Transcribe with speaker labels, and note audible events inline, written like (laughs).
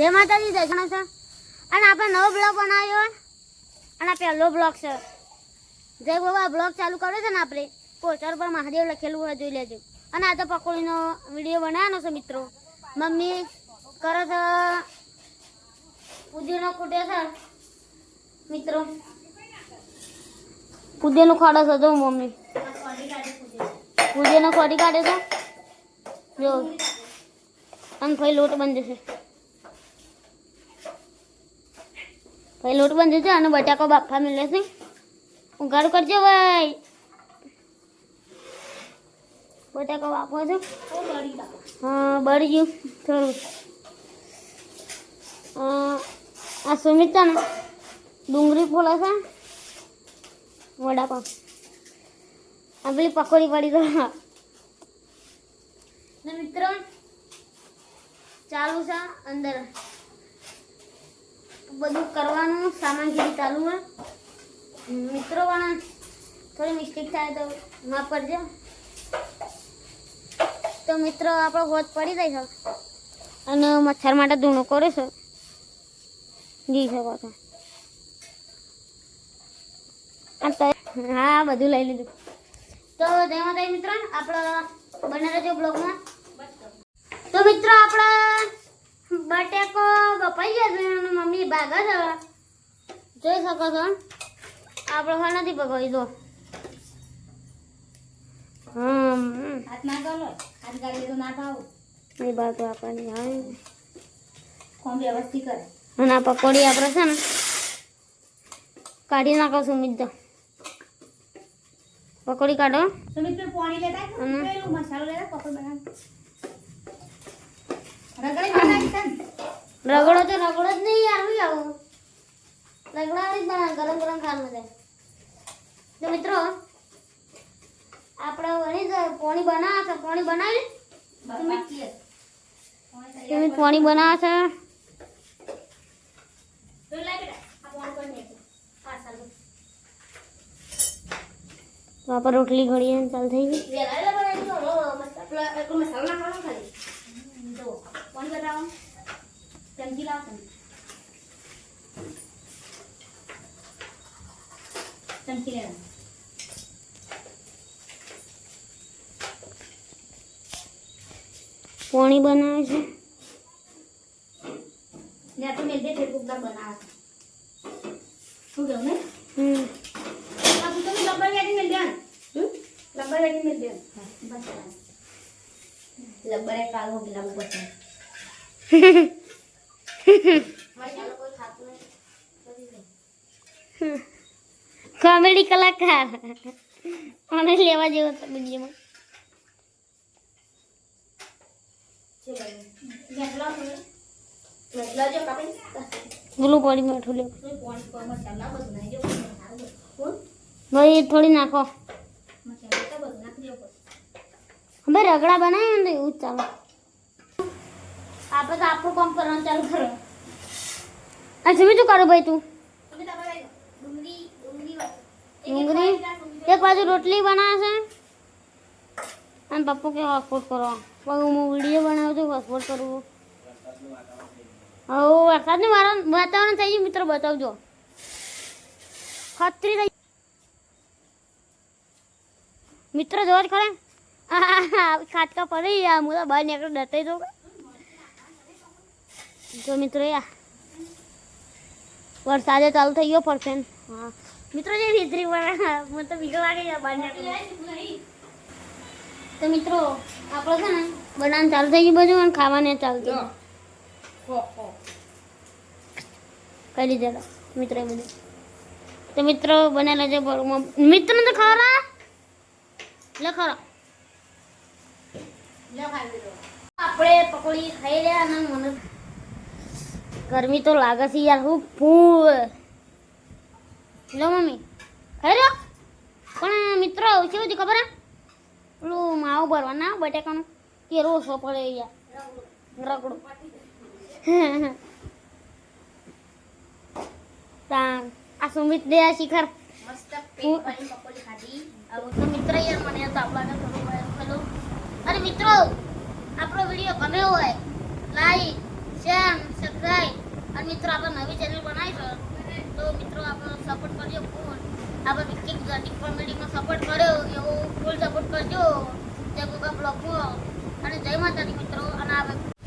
Speaker 1: જય માતાજી, જય ગણેશ. અને આપણે નવો બ્લોગ બનાવ્યો અને પહેલો બ્લોગ છે. જય બાબા બ્લોગ ચાલુ કર્યો છે ને આપણે, પોસ્ટર પર મહાદેવ લખેલું હોય જોઈ લેજો. અને આ તો પકોડીનો વીડિયો બનાવવાનો છે મિત્રો. મમ્મી કરે છે, પુદીનો ખૂટે છે. મિત્રો, પુદીનો ખાડે છે જો મમ્મી. પુદીનો ખોડી કાઢે છે. જો. અને ભાઈ લોટ બંધ છે. ભાઈ લોટ બંધ છે અને બટાકો બાફા મિલે છે ઉઘાડું કરજો ભાઈ બટાકો બાફો છે હા બળી ગયું થોડું અ, આ સુમિતા ને ડુંગળી ફોલે છે વડાપાવ આ પેલી પકોડી પડી તો ને મિત્રો ચાલુ છે અંદર બધું કરવાનું, સામાનગીરી ચાલુ છે મિત્રો પણ થોડી મિસ્ટેક થાય તો માફ કરજો. તો મિત્રો, આપણો હોત પડી જાય છે. અને મચ્છર માટે ધૂણો કરે છે. જી શકો છો હા, બધું લઈ લીધું. તો જય માતાજી મિત્રો, આપણા બને રહેજો બ્લોગમાં થાવ છે જોઈ શકો છો.
Speaker 2: કોમ વ્યવસ્થિત કરે?
Speaker 1: અને આ પકોડી આપણે છે ને કાઢી નાખો સુમિત દો પકોડી કાઢો.
Speaker 2: સુમિત પાણી લેતા. મસાલો લેતા પકોડ બનાવ રગડી બનાવી
Speaker 1: રગડો તો રગડો જ નહીં યાર હું આવું? રગડાવી જ બનાવે ગરમ ગરમ ખાવાનું છે તો મિત્રો આપણે વણી પોણી બનાવે છે પોણી બનાવી
Speaker 2: કીએ. પાણી
Speaker 1: બનાવે છે. આપણે રોટલી ઘડીએ ચાલ થઈ ગઈ
Speaker 2: વેલા વેલા બનાવી દો. હલો, મસ્ત. પેલો એટલો મસાલો નાખવાનો ખાલી. હમ, જુઓ. પાણી બતાવો. ચમચી લાવો તમે. ચમચી લેવાનું.
Speaker 1: પોણી બનાવે છે
Speaker 2: ને તો મેલ દે ફેર કુકર બનાવે શું કહ્યું ને
Speaker 1: હમ
Speaker 2: તો તમે લબ્બર વેટી મેલ દેવાનું. હમ? લબ્બર વેટી મેલ દેવાનું. બસ. લબ્બર એક કાલ હોગી લાગુ પડશે મસાલો કોઈ ખાતું નહીં.
Speaker 1: કોમેડી કલાકાર મને લેવા જેવો હતો બીજીમાં મીઠું
Speaker 2: કોઈ પાણી. કોણ?
Speaker 1: ભાઈ થોડી નાખો. હવે રગડા બનાવ્યા ને એવું જ ચાલો આપણે તો આપણું કામ કરવાનું ચાલુ કરો. આ શું કરું ભાઈ તું?
Speaker 2: ડુંગળી એક
Speaker 1: બાજુ રોટલી બનાવે છે? અને પપ્પુ કે હોસ્પોટ કરો. પછી હું વીડિયો બનાવું છું હોસ્પોટ કરવું હવે વરસાદનું વારા- વાતાવરણ થઈ ગયું મિત્રો બતાવજો. ખતરી થઈ મિત્રો જોવા જ ખરે? (laughs) ખાટકા પડી ગયા હું તો બહાર નીકળ ડરતા તો જો મિત્રો યા. વરસાદે ચાલુ થઈ ગયો પરફેક્ટ હા. મિત્રો જે વીજળી મને તો બીજો નીકળે તો મિત્રો આપણે છે ને બનાવવાનું ચાલુ થઈ ગયું બધું અને ખાવાને ચાલુ થઈ. કરી દીધેલો મિત્રો એ બધું. તો મિત્રો બનેલા છે મિત્ર તો ખરા લે ખરા.
Speaker 2: લો ખાઈ લીધો.
Speaker 1: આપણે પકોડી ખાઈ રહ્યા અને મને ગરમી તો લાગે છે યાર હું ફૂલ લો મમ્મી. હેલો પણ મિત્રો કેવું છે ખબર હે? પેલું માવું ભરવાના બટાકાનું. કે રોસો પડે યાર. રગડું. આ સુમિત દે આ શિખર. મિત્ર યાર મને તો આપણા થોડું વાયરલ મિત્રો આપણો વીડિયો ગમ્યો હોય લાઈક શેર મિત્રો, આપણે નવી ચેનલ બનાવી છે. તો મિત્રો, આપણો સપોર્ટ કરજો ફૂલ આપણે વિકી ગટિક કોમેડીમાં સપોર્ટ કર્યો, એવો ફૂલ સપોર્ટ કરજો. જય ગોગા બ્લોગમાં અને જય માતાજી મિત્રો. અને આપણે